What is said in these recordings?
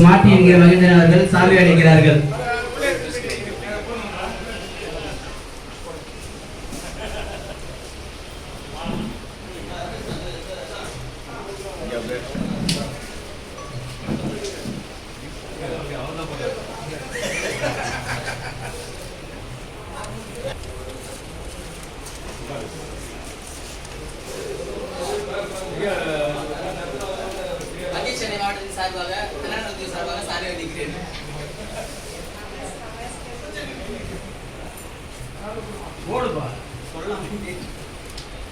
மாட்டி என்கிற மகேந்திரன் அவர்கள் சால்வை அளிக்கிறார்கள் Yeah. சார்பாக கல்யாண சார்பாக சாலை அளிக்கிறேன்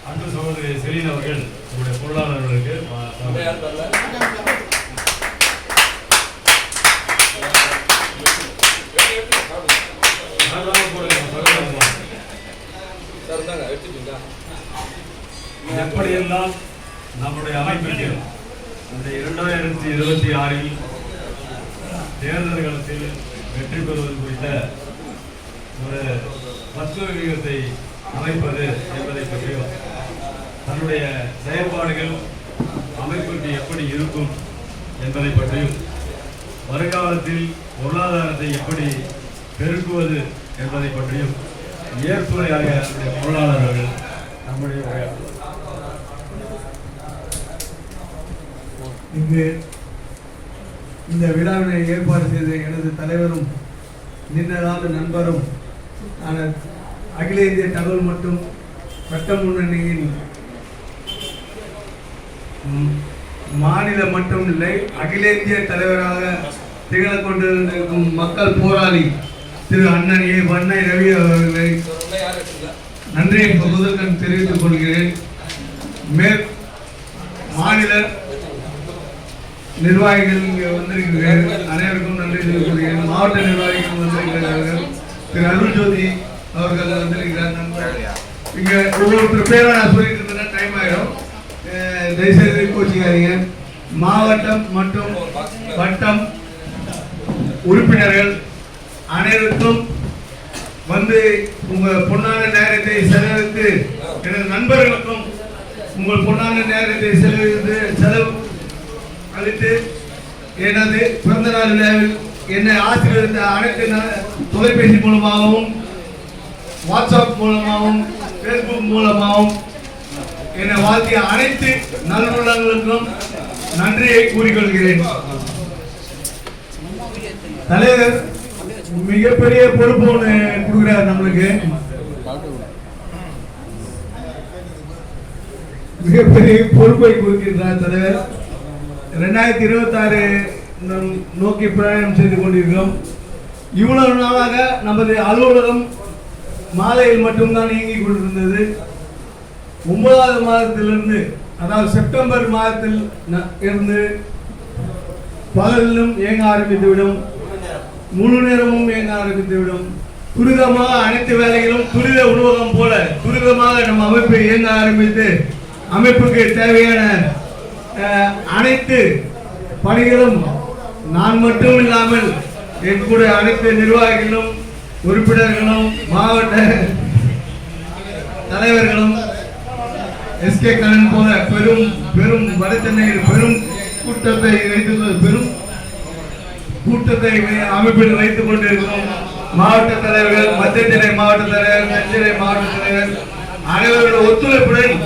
அன்பு சகோதரி செலீன் அவர்கள் உங்களுடைய பொருளாளர்களுக்கு. எப்படியெல்லாம் நம்முடைய அமைப்பிற்கு இந்த இரண்டாயிரத்தி இருபத்தி ஆறில் தேர்தல் காலத்தில் வெற்றி பெறுவது குறித்த ஒரு தத்துவ விகிதத்தை அமைப்பது என்பதை பற்றியும் தன்னுடைய செயல்பாடுகள் அமைப்புக்கு எப்படி இருக்கும் என்பதை பற்றியும் வருங்காலத்தில் பொருளாதாரத்தை எப்படி பெருக்குவது என்பதை பற்றியும் ஏற்புரையாக நம்முடைய பொருளாளர்கள் நம்முடைய உரையாற்றுவார் இங்கு இந்த விழாவினை ஏற்பாடு செய்த எனது தலைவரும் நீண்டகால நண்பரும் ஆன அகில இந்திய தகவல் மற்றும் சட்ட முன்னணியின் மாநில மட்டும் இல்லை அகில இந்திய தலைவராக திகழக் கொண்டிருக்கும் மக்கள் போராளி திரு அண்ணன் ஏ. வண்ணை ரவி அவர்களை நன்றியை முதல்கண் தெரிவித்துக் கொள்கிறேன். மேற் மாநில நிர்வாகிகள் இங்கே வந்திருக்கிறார்கள் அனைவருக்கும் நன்றி சொல்லக்கூடிய மாவட்ட நிர்வாகிகள் வந்திருக்கிறார்கள். திரு அருள் ஜோதி அவர்கள் வந்திருக்கிறார். நண்பர் இங்க ஒவ்வொருத்தர் பேரை நான் சொல்லிட்டு இருந்தேன்னா டைம் ஆயிடும். தயவுசெய்து கோச்சிக்காதீங்க. மாவட்டம் மற்றும் வட்டம் உறுப்பினர்கள் அனைவருக்கும் வந்து உங்கள் பொன்னான நேரத்தை செலவித்து எனது நண்பர்களுக்கும் உங்கள் பொன்னான நேரத்தை செலவித்து செலவு அளித்து எனது பிறந்த நாள் விழாவில் என்னை ஆசீர்வதித்த அனைத்து தொலைபேசி மூலமாகவும் வாட்ஸ்அப் மூலமாகவும் ஃபேஸ்புக் மூலமாகவும் என்னை வாழ்த்திய அனைத்து நல்லுள்ளங்களுக்கும் நன்றியை கூறிக்கொள்கிறேன். தலைவர் மிகப்பெரிய பொறுப்பு ஒன்று கொடுக்குறார் நம்மளுக்கு. மிகப்பெரிய பொறுப்பை கொடுக்கின்றார் தலைவர். ரெண்டாயிரத்தி இருபத்தாறு நம் நோக்கி பிரயாணம் செய்து கொண்டிருக்கிறோம். இவ்வளவு நாளாக நமது அலுவலகம் மாலையில் மட்டும்தான் இயங்கிக் கொண்டிருந்தது. ஒன்பதாவது மாதத்திலிருந்து அதாவது செப்டம்பர் மாதத்தில் இருந்து பகலிலும் இயங்க ஆரம்பித்துவிடும். முழு நேரமும் இயங்க ஆரம்பித்துவிடும். துரிதமாக அனைத்து வேலைகளும் துரித உணவகம் போல துரிதமாக நம்ம அமைப்பு இயங்க ஆரம்பித்து அமைப்புக்கு தேவையான அனைத்து பணிகளும் நான் மட்டும் இல்லாமல் என் கூட அனைத்து நிர்வாகிகளும் உறுப்பினர்களும் மாவட்ட தலைவர்களும் எஸ்கே கண்ணன் போல பெரும் பெரும் வட சென்னையில் பெரும் கூட்டத்தை வைத்து பெரும் கூட்டத்தை அமைப்பில் வைத்துக் கொண்டிருக்கிறோம் மாவட்ட தலைவர்கள் மத்திய சென்னை மாவட்ட தலைவர் தென்சென்னை மாவட்ட தலைவர் அனைவரோட ஒத்துழைப்புடன்